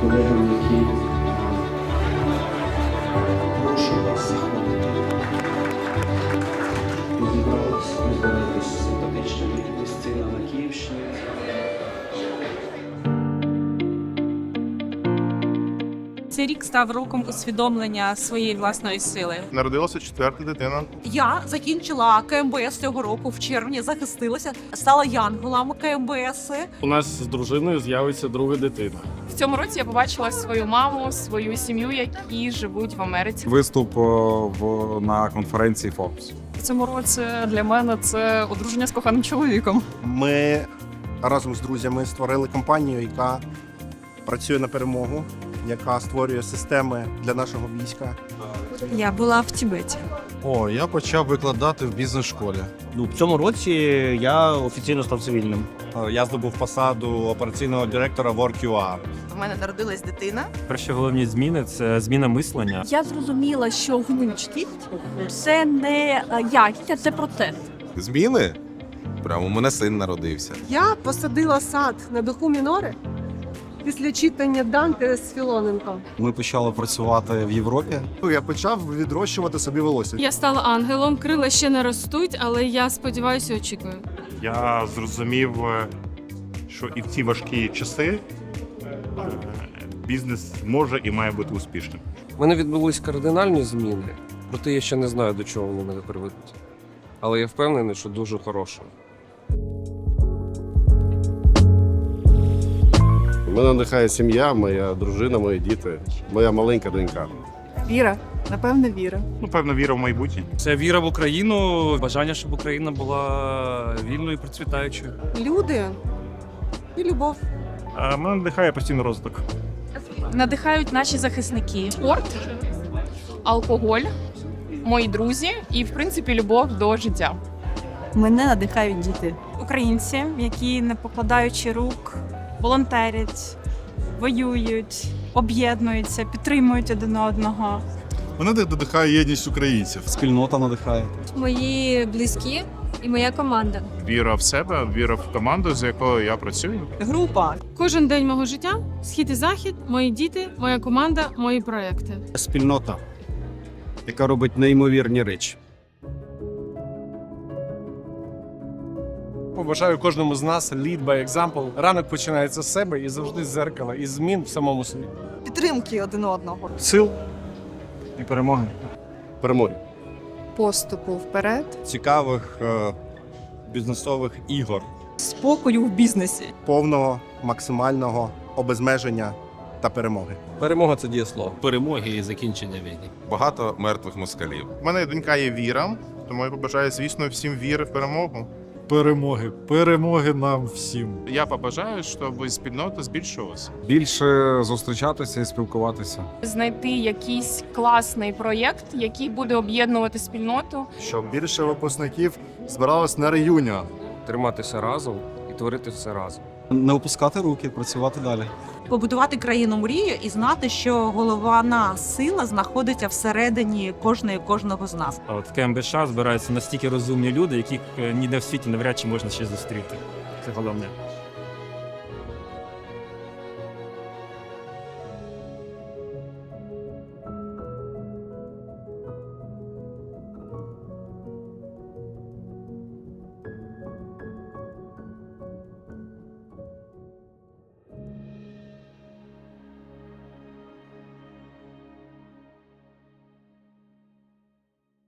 колегам, які прошу вас заходити. Підібрались, ви збираєтесь симпатичними місцина на Київщині. Цей рік став роком усвідомлення своєї власної сили. Народилася четверта дитина. Я закінчила КМБС цього року в червні, захистилася, стала янголом КМБС. У нас з дружиною з'явиться друга дитина. В цьому році я побачила свою маму, свою сім'ю, які живуть в Америці. Виступ в на конференції Forbes. В цьому році для мене це одруження з коханим чоловіком. Ми разом з друзями створили компанію, яка працює на перемогу, яка створює системи для нашого війська. Я була в Тібеті. О, я почав викладати в бізнес-школі. Ну, в цьому році я офіційно став цивільним. Е, Я здобув посаду операційного директора WorkUA. У мене народилась дитина. Перші головні зміни це зміна мислення. Я зрозуміла, що гнучкість це не е, якість, це процес. Зміни? Прямо у мене син народився. Я посадила сад на духу мінори після читання Данте з Філоненко. Ми почали працювати в Європі. Я почав відрощувати собі волосся. Я стала ангелом, крила ще не ростуть, але я сподіваюся, очікую. Я зрозумів, е, що і в ці важкі часи е, бізнес може і має бути успішним. У мене відбулись кардинальні зміни, проте я ще не знаю, до чого вони мене приведуть. Але я впевнений, що дуже хорошого. Мене надихає сім'я, моя дружина, мої діти, моя маленька донька. Віра, напевне, віра. Ну, певно, віра в майбутнє. Це віра в Україну, бажання, щоб Україна була вільною і процвітаючою. Люди і любов. А мене надихає постійний розвиток. Надихають наші захисники. Спорт, алкоголь, мої друзі і, в принципі, любов до життя. Мене надихають діти. Українці, які не покладаючи рук, волонтерять, воюють, об'єднуються, підтримують один одного. Мене надихає єдність українців. Спільнота надихає. Мої близькі і моя команда. Віра в себе, віра в команду, з якою я працюю. Група. Кожен день мого життя схід і захід, мої діти, моя команда, мої проекти. Спільнота, яка робить неймовірні речі. Побажаю кожному з нас lead by example. Ранок починається з себе і завжди з зеркала, і змін в самому собі. Підтримки один одного. Сил і перемоги. Перемоги. Поступу вперед. Цікавих е, бізнесових ігор. Спокою в бізнесі. Повного максимального обезмеження та перемоги. Перемога це дієслово. Перемоги і закінчення війни. Багато мертвих москалів. У мене донька є віра, тому я побажаю, звісно, всім віри в перемогу. Перемоги, перемоги нам всім. Я побажаю, щоб спільнота збільшилася. Більше зустрічатися і спілкуватися. Знайти якийсь класний проєкт, який буде об'єднувати спільноту. Щоб більше випускників збиралось на реюніон. Триматися разом і творити все разом. Не опускати руки, працювати далі. Побудувати країну мрію і знати, що головна сила знаходиться всередині кожної кожного з нас. А от в КМБШ збираються настільки розумні люди, яких е, ніде в світі навряд чи можна ще зустріти. Це головне.